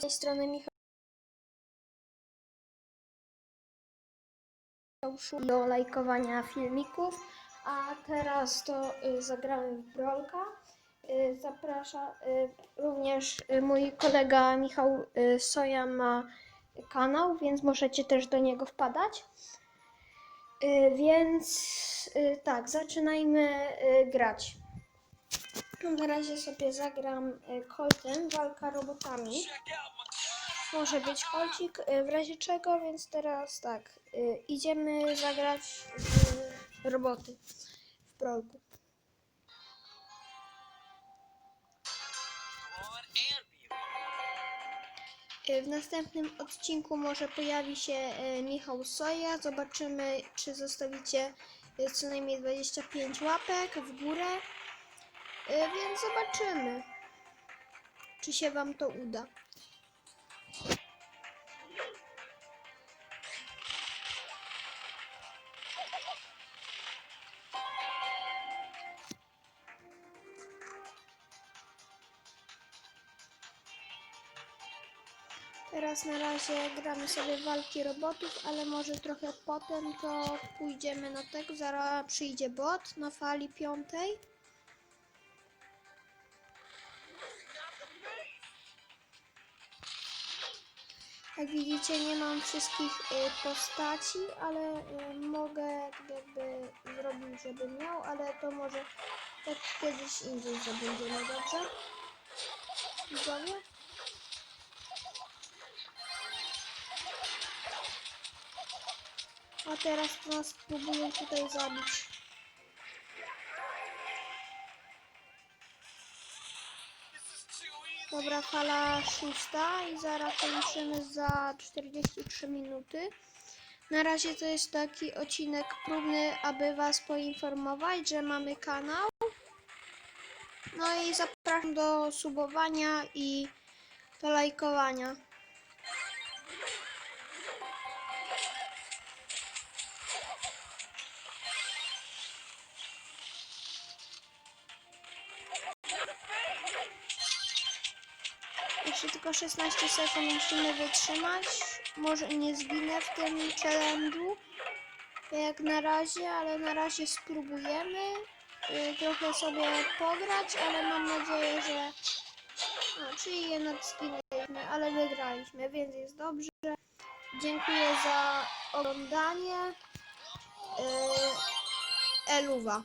Tej strony Michał do lajkowania filmików, a teraz to y, zagramy w Brolka. Y, zaprasza y, również mój kolega Michał Soja ma kanał, więc możecie też do niego wpadać. Więc tak, zaczynajmy grać. Na razie sobie zagram y, Coltem, walka robotami. Może być kolcik, y, w razie czego, więc teraz tak, y, idziemy zagrać w roboty w prolku. Y, W następnym odcinku może pojawi się Michał Soja. Zobaczymy, czy zostawicie co najmniej 25 łapek w górę. Y, Więc zobaczymy, czy się Wam to uda. Teraz na razie gramy sobie walki robotów, ale może trochę potem to pójdziemy na tego. Zaraz przyjdzie bot na fali piątej. Jak widzicie nie mam wszystkich y, postaci, ale y, mogę jakby zrobić, żeby miał, ale to może tak kiedyś indziej zabędziemy, dobrze? Widzowie? A teraz to nas próbują tutaj zabić. Dobra, fala szósta i zaraz kończymy za 43 minuty. Na razie to jest taki odcinek próbny, aby Was poinformować, że mamy kanał. No i zapraszam do subowania i do lajkowania. Jeszcze tylko 16 sekund musimy wytrzymać. Może nie zginę w tym challenge'u. Jak na razie, ale na razie spróbujemy. y, Trochę sobie pograć, ale mam nadzieję, że. No, czyli jednak zginęliśmy, ale wygraliśmy, więc jest dobrze. Dziękuję za oglądanie. Y, Eluwa.